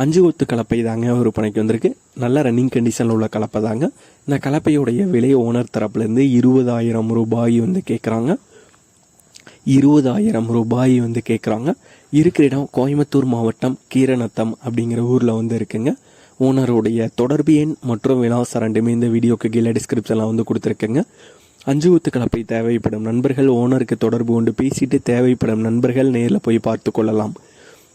அஞ்சு கொத்து கலப்பை தாங்க விற்பனைக்கு வந்திருக்கு. நல்ல ரன்னிங் கண்டிஷனில் உள்ள கலப்பை தாங்க. இந்த கலப்பையுடைய விலை ஓனர் தரப்புலேருந்து இருபதாயிரம் ரூபாய் வந்து கேட்குறாங்க இருபதாயிரம் ரூபாய் வந்து கேட்குறாங்க இருக்கிற இடம் கோயம்புத்தூர் மாவட்டம் கீரநத்தம் அப்படிங்கிற ஊரில் வந்து இருக்குங்க. ஓனருடைய தொடர்பு எண் மற்றும் விலாசம் ரெண்டுமே இந்த வீடியோக்கு கீழே டிஸ்கிரிப்ஷனில் வந்து கொடுத்துருக்கேங்க. அஞ்சு ஊத்து கலப்பை தேவைப்படும் நண்பர்கள் ஓனருக்கு தொடர்பு கொண்டு பேசிட்டு தேவைப்படும் நண்பர்கள் நேரில் போய் பார்த்து கொள்ளலாம்.